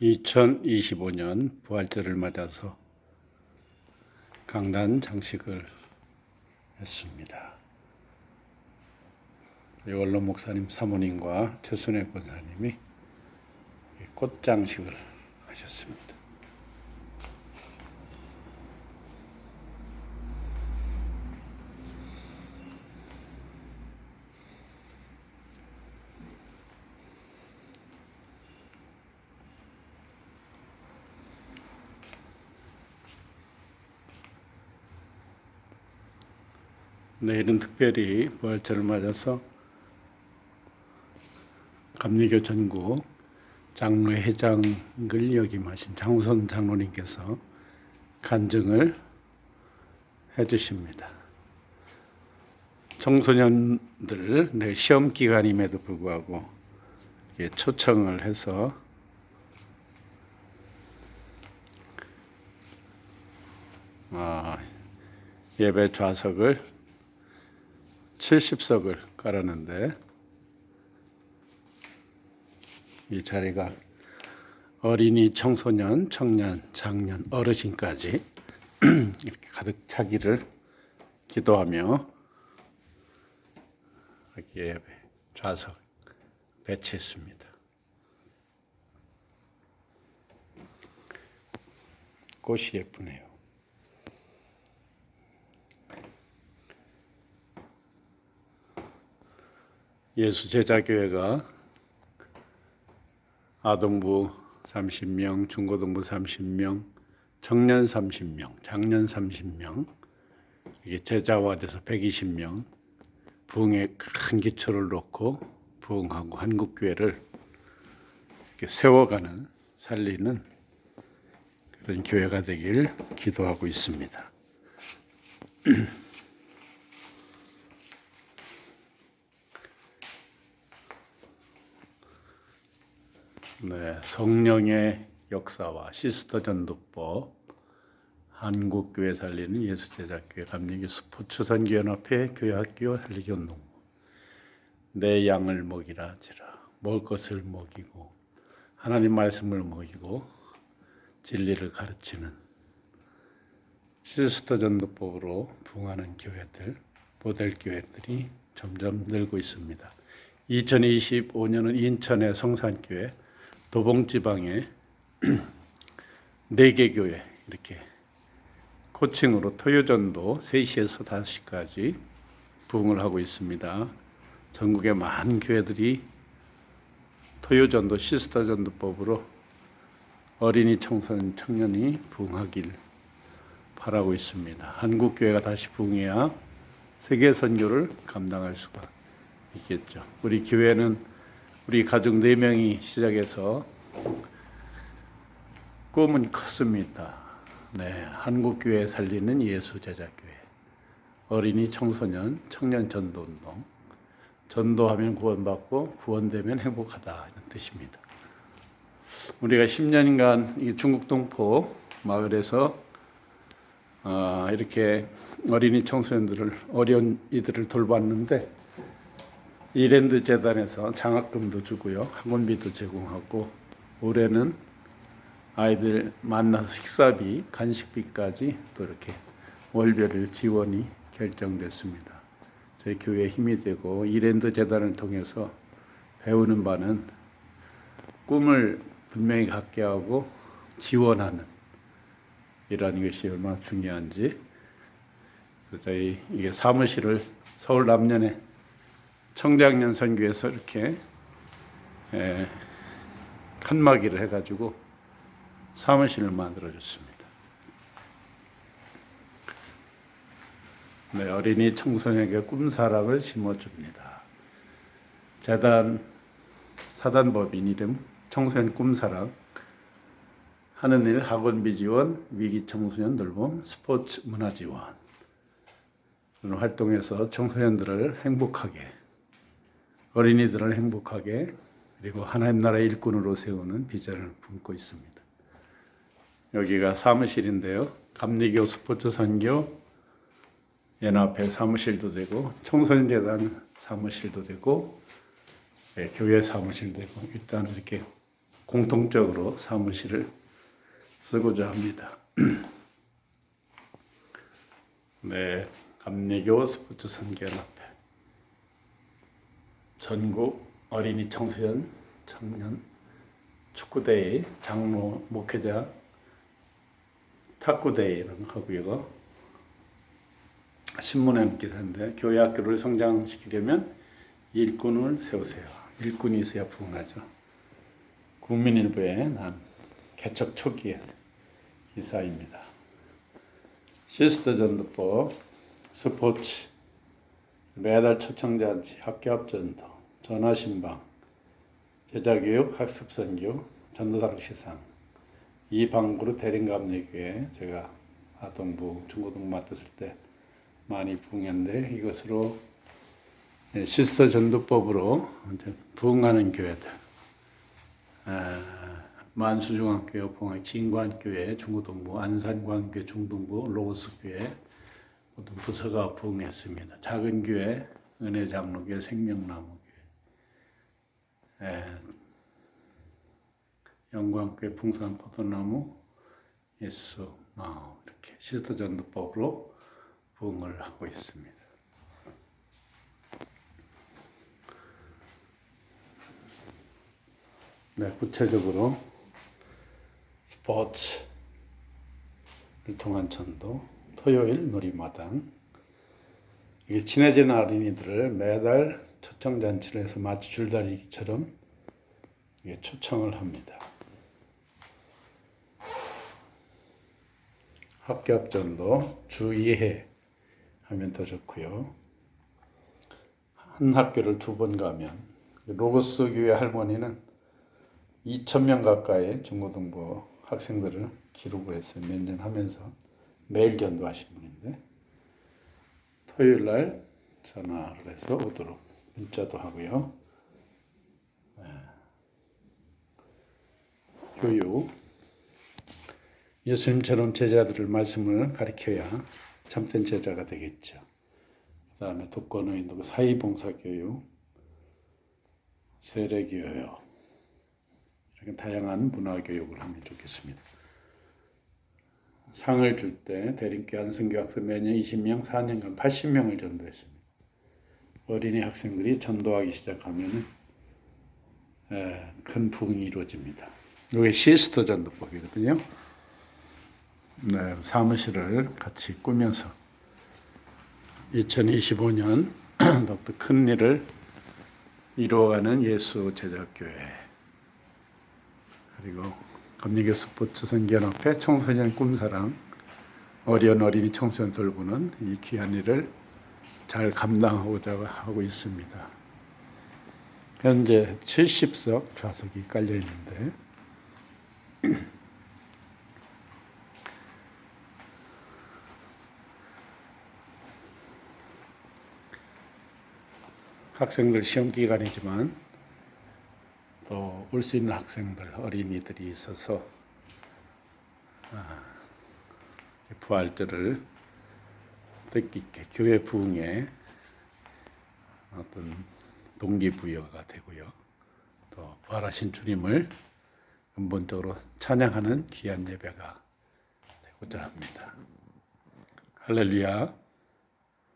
2025년 부활절을 맞아서 강단 장식을 했습니다. 원로 목사님 사모님과 최순애 권사님이 꽃 장식을 하셨습니다. 내일은 특별히 부활절을 맞아서 감리교 전국 장로회장을 역임하신 장우선 장로님께서 간증을 해주십니다. 청소년들 내일 시험 기간임에도 불구하고 예, 초청을 해서 아, 예배 좌석을 70석을 깔았는데 이 자리가 어린이, 청소년, 청년, 장년, 어르신까지 이렇게 가득 차기를 기도하며 여기에 좌석 배치했습니다. 꽃이 예쁘네요. 예수 제자교회가 아동부 30명, 중고등부 30명, 청년 30명, 장년 30명, 이게 제자화돼서 120명, 부흥에 큰 기초를 놓고 부흥하고 한국교회를 세워가는 살리는 그런 교회가 되길 기도하고 있습니다. 네, 성령의 역사와 시스터 전도법, 한국교회 살리는 예수제자교회 감리교 스포츠 선교연합회 교회학교 살리교농부 내 양을 먹이라 하지라 먹을 것을 먹이고 하나님 말씀을 먹이고 진리를 가르치는 시스터 전도법으로 부흥하는 교회들 모델 교회들이 점점 늘고 있습니다. 2025년은 인천의 성산교회 도봉지방에 네 개 교회 이렇게 코칭으로 토요전도 3시에서 5시까지 부흥을 하고 있습니다. 전국의 많은 교회들이 토요전도 시스터전도법으로 어린이 청소년 청년이 부흥하길 바라고 있습니다. 한국 교회가 다시 부흥해야 세계 선교를 감당할 수가 있겠죠. 우리 교회는 우리 가족 네 명이 시작해서 꿈은 컸습니다. 네, 한국 교회 살리는 예수 제자 교회. 어린이 청소년 청년 전도 운동. 전도하면 구원받고 구원되면 행복하다 이런 뜻입니다. 우리가 10년간 이 중국 동포 마을에서 어, 이렇게 어린이 청소년들을 어려운 이들을 돌봤는데 이랜드 재단에서 장학금도 주고요 학원비도 제공하고 올해는 아이들 만나서 식사비, 간식비까지 또 이렇게 월별을 지원이 결정됐습니다. 저희 교회 힘이 되고 이랜드 재단을 통해서 배우는 바는 꿈을 분명히 갖게 하고 지원하는 이라는 것이 얼마나 중요한지 저희 이게 사무실을 서울 남년에 청장년 선교에서 이렇게 에, 칸막이를 해가지고 사무실을 만들어줬습니다. 네, 어린이 청소년에게 꿈사랑을 심어줍니다. 재단 사단법인 이름 청소년 꿈사랑 하는 일 학원비 지원 위기 청소년 돌봄 스포츠 문화 지원 이런 활동에서 청소년들을 행복하게 어린이들을 행복하게 그리고 하나님 나라 일꾼으로 세우는 비전을 품고 있습니다. 여기가 사무실인데요. 감리교 스포츠 선교 연합회 사무실도 되고 청소년 재단 사무실도 되고 네, 교회 사무실도 되고 일단 이렇게 공통적으로 사무실을 쓰고자 합니다. 네, 감리교 스포츠 선교 연합회 전국 어린이 청소년 청년 축구대회 장로 목회자 탁구대회는 하고요. 신문에 기사인데 교회 학교를 성장시키려면 일꾼을 세우세요. 일꾼이 있어야 부흥하죠. 국민일보에 난 개척 초기의 기사입니다. 시스터 전도법, 스포츠, 매달 초청잔치, 학교 앞 전도, 전화신방, 제자교육, 학습선교, 전도당 시상. 이 방구로 대림감리교회 제가 아동부, 중고등 맡았을 때 많이 부흥했는데 이것으로 예, 시스터 전도법으로 이제 부흥하는 교회들. 아, 만수중학교 봉학 진관교회 중고등부 안산광교회 중등부 로스교회 모든 부서가 부흥했습니다. 작은 교회 은혜장로교회 생명나무교회 예, 영광교회 풍산포도나무 예수 마을 이렇게 시스터 전도법으로 부흥을 하고 있습니다. 네, 구체적으로 스포츠를 통한 전도, 토요일 놀이마당, 이게 친해지는 어린이들을 매달 초청 잔치를 해서 마치 줄다리기처럼 이게 초청을 합니다. 학교 전도 주 2회 하면 더 좋고요. 한 학교를 두 번 가면 로고스 교회 할머니는 2천 명 가까이 중고등부 학생들을 기록을 했어요. 면전하면서 매일 전도하신 분인데 토요일 날 전화를 해서 오도록 문자도 하고요. 네. 교육 예수님처럼 제자들을 말씀을 가르쳐야 참된 제자가 되겠죠. 그 다음에 독거노인도 사회봉사교육, 세례교육, 이렇게 다양한 문화교육을 하면 좋겠습니다. 상을 줄 때 대림교 안승교 학생 매년 20명, 4년간 80명을 전도했습니다. 어린이 학생들이 전도하기 시작하면 큰 부흥이 이루어집니다. 이게 시스터 전도법이거든요. 네, 사무실을 같이 꾸면서 2025년 더욱더 큰 일을 이루어가는 예수 제자교회 그리고 감리교 스포츠 선교연합회 청소년 꿈사랑 어려운 어린이 청소년 돌보는 이 귀한 일을 잘 감당하고자 하고 있습니다. 현재 70석 좌석이 깔려 있는데 학생들 시험 기간이지만 또 올 수 있는 학생들 어린이들이 있어서 아, 부활절을 뜻깊게 교회 부흥에 어떤 동기부여가 되고요. 또 부활하신 주님을 근본적으로 찬양하는 귀한 예배가 되고자 합니다. 할렐루야.